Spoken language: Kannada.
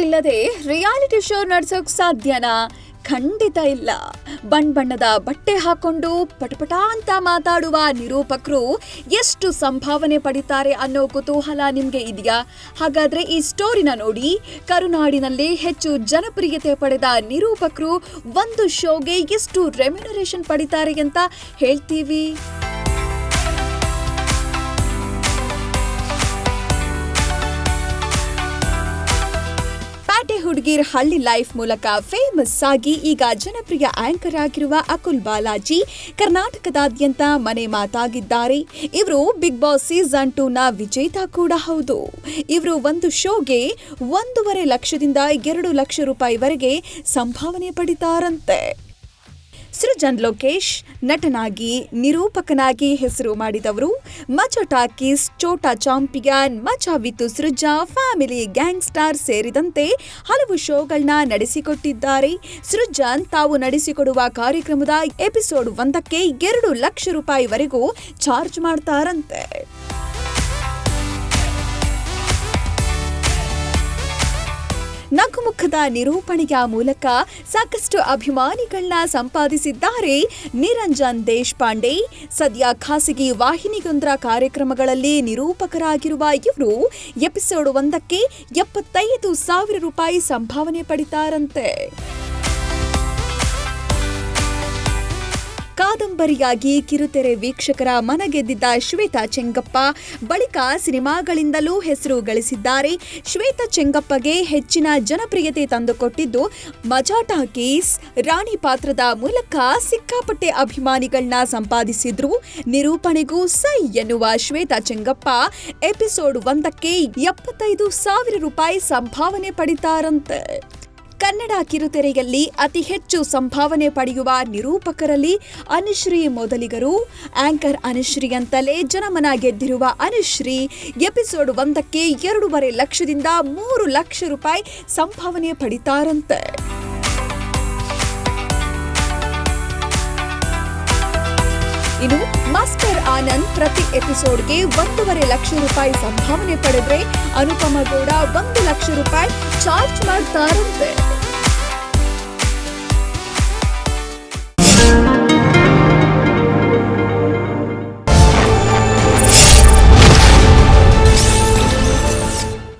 ಇಲ್ಲದೆ ರಿಯಾಲಿಟಿ ಶೋ ನಡ್ಸೋಕ್ ಸಾಧ್ಯನಾ? ಖಂಡಿತ ಇಲ್ಲ. ಬಣ್ಣ ಬಣ್ಣದ ಬಟ್ಟೆ ಹಾಕೊಂಡು ಪಟಪಟ ಅಂತ ಮಾತಾಡುವ ನಿರೂಪಕರು ಎಷ್ಟು ಸಂಭಾವನೆ ಪಡಿತಾರೆ ಅನ್ನೋ ಕುತೂಹಲ ನಿಮಗೆ ಇದೆಯಾ? ಹಾಗಾದ್ರೆ ಈ ಸ್ಟೋರಿನ ನೋಡಿ ಕರುನಾಡಿನಲ್ಲಿ ಹೆಚ್ಚು ಜನಪ್ರಿಯತೆ ಪಡೆದ ನಿರೂಪಕರು ಒಂದು ಶೋಗೆ ಎಷ್ಟು ರೆಮ್ಯುನರೇಷನ್ ಪಡಿತಾರೆ ಅಂತ ಹೇಳ್ತೀವಿ. ಹುಡುಗಿರ್ ಹಳ್ಳಿ ಲೈಫ್ ಮೂಲಕ ಫೇಮಸ್ ಆಗಿ ಈಗ ಜನಪ್ರಿಯ ಆಂಕರ್ ಆಗಿರುವ ಅಕುಲ್ ಬಾಲಾಜಿ ಕರ್ನಾಟಕದಾದ್ಯಂತ ಮನೆ ಮಾತಾಗಿದ್ದಾರೆ. ಇವರು ಬಿಗ್ ಬಾಸ್ ಸೀಸನ್ ಟೂ ನ ವಿಜೇತ ಕೂಡ ಹೌದು. ಇವರು ಒಂದು ಶೋಗೆ ಒಂದೂವರೆ ಲಕ್ಷದಿಂದ ಎರಡು ಲಕ್ಷ ರೂಪಾಯಿವರೆಗೆ ಸಂಭಾವನೆ ಪಡಿತಾರಂತೆ. ಸೃಜನ್ ಲೋಕೇಶ್, ನಟನಾಗಿ, ನಿರೂಪಕನಾಗಿ ಹೆಸರು ಮಾಡಿದವರು. Majaa talkies Chota champion, Majaa with Srujan, family gangster ಸೇರಿದಂತೆ ಹಲವು ಶೋಗಳನ್ನ ನಡೆಸಿಕೊಟ್ಟಿದ್ದಾರೆ. ಸೃಜನ್ ತಾವು ನಡೆಸಿಕೊಡುವ ಕಾರ್ಯಕ್ರಮದ ಎಪಿಸೋಡ್ ಒಂದಕ್ಕೆ ಎರಡು ಲಕ್ಷ ರೂಪಾಯಿವರೆಗೂ ಚಾರ್ಜ್ ಮಾಡ್ತಾರಂತೆ. ನಗುಮುಖದ ನಿರೂಪಣೆಯ ಮೂಲಕ ಸಾಕಷ್ಟು ಅಭಿಮಾನಿಗಳನ್ನ ಸಂಪಾದಿಸಿದ್ದಾರೆ ನಿರಂಜನ್ ದೇಶಪಾಂಡೆ. ಸದ್ಯ ಖಾಸಗಿ ವಾಹಿನಿಗೊಂದರ ಕಾರ್ಯಕ್ರಮಗಳಲ್ಲಿ ನಿರೂಪಕರಾಗಿರುವ ಇವರು ಎಪಿಸೋಡ್ ಒಂದಕ್ಕೆ ಎಪ್ಪತ್ತೈದು ಸಾವಿರ ರೂಪಾಯಿ ಸಂಭಾವನೆ ಪಡಿತಾರಂತೆ. ಕಾದಂಬರಿಯಾಗಿ ಕಿರುತೆರೆ ವೀಕ್ಷಕರ ಮನಗೆದ್ದಿದ್ದ ಶ್ವೇತಾ ಚೆಂಗಪ್ಪ ಬಳಿಕ ಸಿನಿಮಾಗಳಿಂದಲೂ ಹೆಸರು ಗಳಿಸಿದ್ದಾರೆ. ಶ್ವೇತಾ ಚೆಂಗಪ್ಪಗೆ ಹೆಚ್ಚಿನ ಜನಪ್ರಿಯತೆ ತಂದುಕೊಟ್ಟಿದ್ದು ಮಜಾಟಾ ಕೇಸ್ ರಾಣಿ ಪಾತ್ರದ ಮೂಲಕ ಸಿಕ್ಕಾಪಟ್ಟೆ ಅಭಿಮಾನಿಗಳನ್ನ ಸಂಪಾದಿಸಿದ್ರು. ನಿರೂಪಣೆಗೂ ಸೈ ಎನ್ನುವ ಶ್ವೇತಾ ಚೆಂಗಪ್ಪ ಎಪಿಸೋಡ್ ಒಂದಕ್ಕೆ ಎಪ್ಪತ್ತೈದು ಸಾವಿರ ರೂಪಾಯಿ ಸಂಭಾವನೆ ಪಡಿತಾರಂತೆ. ಕನ್ನಡ ಕಿರುತೆರೆಯಲ್ಲಿ ಅತಿ ಹೆಚ್ಚು ಸಂಭಾವನೆ ಪಡೆಯುವ ನಿರೂಪಕರಲ್ಲಿ ಅನುಶ್ರೀ ಮೊದಲಿಗರು. ಆಂಕರ್ ಅನುಶ್ರೀ ಅಂತಲೇ ಜನಮನ ಗೆದ್ದಿರುವ ಅನುಶ್ರೀ ಎಪಿಸೋಡ್ ಒಂದಕ್ಕೆ ಎರಡೂವರೆ ಲಕ್ಷದಿಂದ ಮೂರು ಲಕ್ಷ ರೂಪಾಯಿ ಸಂಭಾವನೆ ಪಡಿತಾರಂತೆ. ಇನ್ನು ಮಾಸ್ಟರ್ ಆನಂದ್ ಪ್ರತಿ ಎಪಿಸೋಡ್ಗೆ ಒಂದೂವರೆ ಲಕ್ಷ ರೂಪಾಯಿ ಸಂಭಾವನೆ ಪಡೆದ್ರೆ ಅನುಪಮ ಗೌಡ ಒಂದು ಲಕ್ಷ ರೂಪಾಯಿ ಚಾರ್ಜ್ ಮಾಡ್ತಾರಂತೆ.